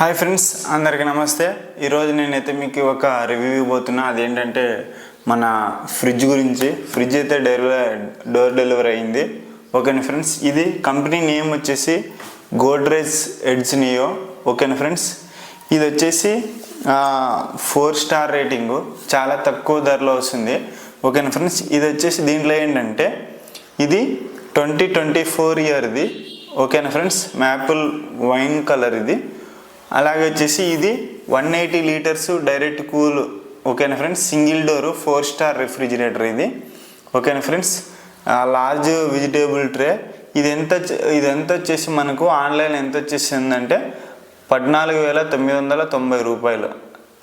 Hi friends అందరికీ నమస్తే. ఈరోజు నేనైతే మీకు ఒక రివ్యూ ఇవ్వబోతున్నా. అదేంటంటే మన ఫ్రిడ్జ్ గురించి. ఫ్రిడ్జ్ అయితే డెలివరీ డోర్ డెలివరీ అయింది. ఓకేనా ఫ్రెండ్స్? ఇది కంపెనీ నేమ్ వచ్చేసి గోడ్రేజ్ ఎడ్జ్ నియో. ఓకేనా ఫ్రెండ్స్? ఇది వచ్చేసి ఫోర్ స్టార్ రేటింగు. చాలా తక్కువ ధరలో వస్తుంది. ఓకేనా ఫ్రెండ్స్? ఇది వచ్చేసి దీంట్లో ఏంటంటే ఇది ట్వంటీ ట్వంటీ ఫోర్ ఇయర్ది. ఓకేనా ఫ్రెండ్స్? మ్యాపుల్ వైన్ కలర్ ఇది అలాగే వచ్చేసి ఇది one eighty litres direct cool. ఓకేనా friends? Single door four star refrigerator ఇది. ఓకేనా ఫ్రెండ్స్? Large vegetable tray. ఇది ఎంత వచ్చే- ఇది ఎంత వచ్చేసి మనకు ఆన్లైన్ ఎంత వచ్చేసిందంటే పద్నాలుగు వేల తొమ్మిది వందల తొంభై రూపాయలు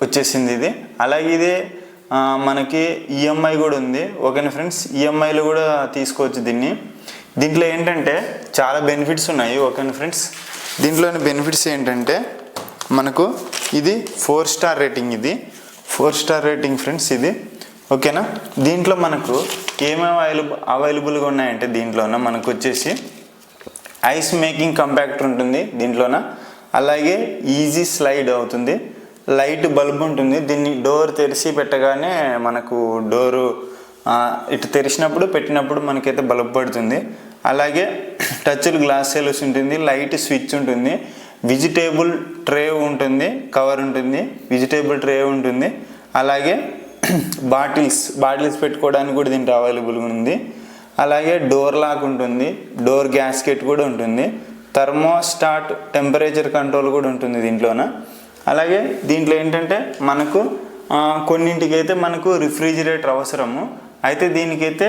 వచ్చేసింది ఇది. అలాగే ఇది మనకి ఈఎంఐ కూడా ఉంది. ఓకేనా ఫ్రెండ్స్? ఈఎంఐలు కూడా తీసుకోవచ్చు దీన్ని. దీంట్లో ఏంటంటే చాలా బెనిఫిట్స్ ఉన్నాయి. ఓకేనా ఫ్రెండ్స్? దీంట్లోని బెనిఫిట్స్ ఏంటంటే మనకు ఇది ఫోర్ స్టార్ రేటింగ్ ఇది. ఫోర్ స్టార్ రేటింగ్ ఫ్రెండ్స్ ఇది. ఓకేనా దీంట్లో మనకు ఏమేమి అవైలబుల్ అవైలబుల్గా ఉన్నాయంటే దీంట్లోన మనకు వచ్చేసి ఐస్ మేకింగ్ కంపాక్టర్ ఉంటుంది దీంట్లోన. అలాగే ఈజీ స్లైడ్ అవుతుంది. లైట్ బల్బ్ ఉంటుంది. దీన్ని డోర్ తెరిచి పెట్టగానే మనకు డోరు ఇటు తెరిచినప్పుడు పెట్టినప్పుడు మనకైతే బల్బ్ పడుతుంది. అలాగే టచ్ గ్లాస్ సెల్స్ ఉంటుంది లైట్ స్విచ్ ఉంటుంది. వెజిటేబుల్ ట్రే ఉంటుంది కవర్ ఉంటుంది వెజిటేబుల్ ట్రే ఉంటుంది. అలాగే బాటిల్స్ బాటిల్స్ పెట్టుకోవడానికి కూడా దీంట్లో అవైలబుల్గా ఉంది. అలాగే డోర్ లాక్ ఉంటుంది డోర్ గ్యాస్కెట్ కూడా ఉంటుంది. థర్మోస్టాట్ టెంపరేచర్ కంట్రోల్ కూడా ఉంటుంది దీంట్లోన. అలాగే దీంట్లో ఏంటంటే మనకు కొన్నింటికైతే మనకు రిఫ్రిజిరేటర్ అవసరము. అయితే దీనికైతే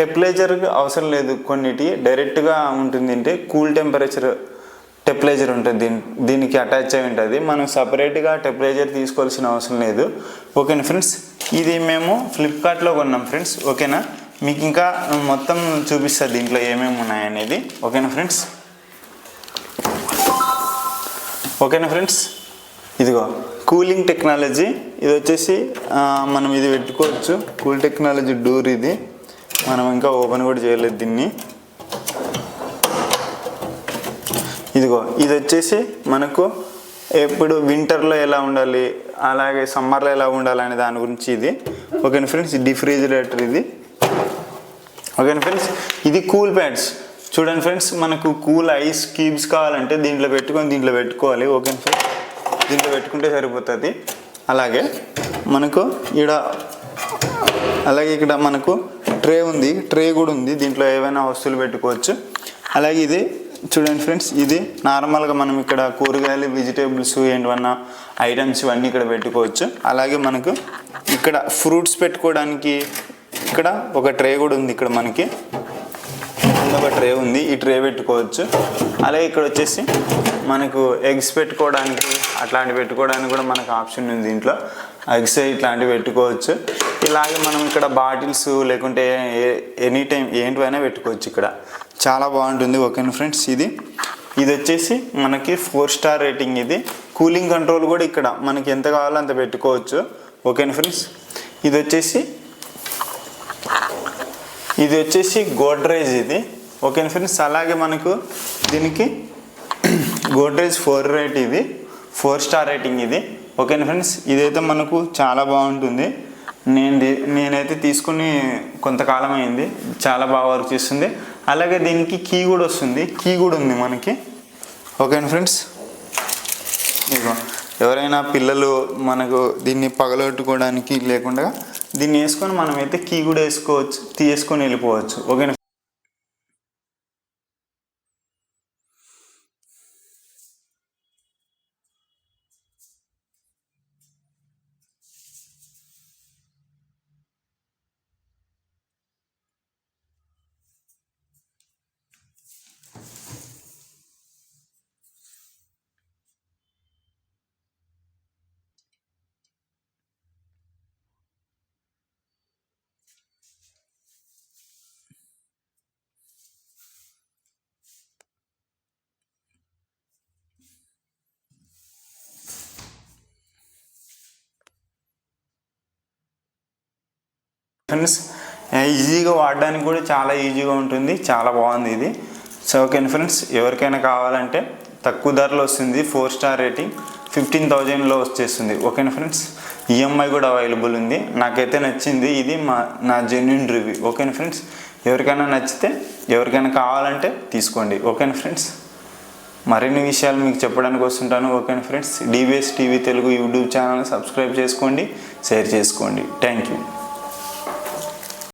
టెంపరేచర్ అవసరం లేదు. కొన్నిటి డైరెక్ట్గా ఉంటుంది అంటే కూల్ టెంపరేచర్ టెప్లేజర్ ఉంటుంది. దీని దీనికి అటాచ్ అయి ఉంటుంది. మనం సపరేట్గా టెప్లేజర్ తీసుకోవాల్సిన అవసరం లేదు. ఓకేనా ఫ్రెండ్స్? ఇది మేము ఫ్లిప్కార్ట్లో కొన్నాం ఫ్రెండ్స్. ఓకేనా? మీకు ఇంకా మొత్తం చూపిస్తుంది దీంట్లో ఏమేమి ఉన్నాయనేది ఓకేనా ఫ్రెండ్స్? ఓకేనా ఫ్రెండ్స్? ఇదిగో కూలింగ్ టెక్నాలజీ. ఇది వచ్చేసి మనం ఇది పెట్టుకోవచ్చు. కూల్ టెక్నాలజీ డోర్ ఇది. మనం ఇంకా ఓపెన్ కూడా చేయలేదు దీన్ని. ఇదిగో ఇది వచ్చేసి మనకు ఎప్పుడు వింటర్లో ఎలా ఉండాలి అలాగే సమ్మర్లో ఎలా ఉండాలి అనే దాని గురించి ఇది. ఓకేనా ఫ్రెండ్స్ డిఫ్రిజిరేటర్ ఇది. ఓకేనా ఫ్రెండ్స్ ఇది కూల్ ప్యాడ్స్ చూడండి ఫ్రెండ్స్ మనకు కూల్ ఐస్ క్యూబ్స్ కావాలంటే దీంట్లో పెట్టుకొని దీంట్లో పెట్టుకోవాలి. ఓకేనా ఫ్రెండ్స్ దీంట్లో పెట్టుకుంటే సరిపోతుంది. అలాగే మనకు ఇక్కడ అలాగే ఇక్కడ మనకు ట్రే ఉంది. ట్రే కూడా ఉంది. దీంట్లో ఏవైనా వస్తువులు పెట్టుకోవచ్చు. అలాగే ఇది చూడండి ఫ్రెండ్స్ ఇది నార్మల్గా మనం ఇక్కడ కూరగాయలు వెజిటేబుల్స్ ఏంటివన్నా ఐటమ్స్ ఇవన్నీ ఇక్కడ పెట్టుకోవచ్చు. అలాగే మనకు ఇక్కడ ఫ్రూట్స్ పెట్టుకోవడానికి ఇక్కడ ఒక ట్రే కూడా ఉంది ఇక్కడ మనకి. ఒక ట్రే ఉంది ఈ ట్రే పెట్టుకోవచ్చు. అలాగే ఇక్కడ వచ్చేసి మనకు ఎగ్స్ పెట్టుకోవడానికి అట్లాంటివి పెట్టుకోవడానికి కూడా మనకు ఆప్షన్ ఉంది దీంట్లో. ఎగ్స్ ఇట్లాంటివి పెట్టుకోవచ్చు. ఇలాగే మనం ఇక్కడ బాటిల్స్ లేకుంటే ఎనీ టైం ఏంటివైనా పెట్టుకోవచ్చు ఇక్కడ. చాలా బాగుంటుంది ఓకేనా ఫ్రెండ్స్. ఇది ఇది వచ్చేసి మనకి ఫోర్ స్టార్ రేటింగ్ ఇది. కూలింగ్ కంట్రోల్ కూడా ఇక్కడ మనకి ఎంత కావాలో అంత పెట్టుకోవచ్చు. ఓకేనా ఫ్రెండ్స్. ఇది వచ్చేసి ఇది వచ్చేసి గోడ్రేజ్ ఇది. ఓకేనా ఫ్రెండ్స్. అలాగే మనకు దీనికి గోడ్రేజ్ ఫోర్ రేట్ ఇది. ఫోర్ స్టార్ రేటింగ్ ఇది. ఓకేనా ఫ్రెండ్స్. ఇదైతే మనకు చాలా బాగుంటుంది. నేను నేనైతే తీసుకుని కొంతకాలం అయింది. చాలా బాగా వర్క్ చేస్తుంది. అలాగే దీనికి కీ కూడా వస్తుంది. కీ కూడా ఉంది మనకి. ఓకేనా ఫ్రెండ్స్? ఇదిగో ఎవరైనా పిల్లలు మనకు దీన్ని పగలగొట్టుకోవడానికి లేకుండా దీన్ని వేసుకొని మనం అయితే కీ కూడా వేసుకోవచ్చు తీసుకొని వెళ్ళిపోవచ్చు. ఓకేనా ఫ్రెండ్స్ ఈజీగా వాడడానికి కూడా చాలా ఈజీగా ఉంటుంది. చాలా బాగుంది ఇది. సో ఓకే ఫ్రెండ్స్ ఎవరికైనా కావాలంటే తక్కువ ధరలో వస్తుంది. ఫోర్ స్టార్ రేటింగ్ ఫిఫ్టీన్ థౌజండ్లో వచ్చేస్తుంది. ఓకేనా ఫ్రెండ్స్ ఈఎంఐ కూడా అవైలబుల్ ఉంది. నాకైతే నచ్చింది. ఇది మా నా జెన్యున్ రివ్యూ ఓకేనా ఫ్రెండ్స్ ఎవరికైనా నచ్చితే ఎవరికైనా కావాలంటే తీసుకోండి. ఓకేనా ఫ్రెండ్స్ మరిన్ని విషయాలు మీకు చెప్పడానికి వస్తుంటాను. ఓకేనా friends DBS TV Telugu YouTube channel subscribe చేసుకోండి. షేర్ చేసుకోండి. Thank you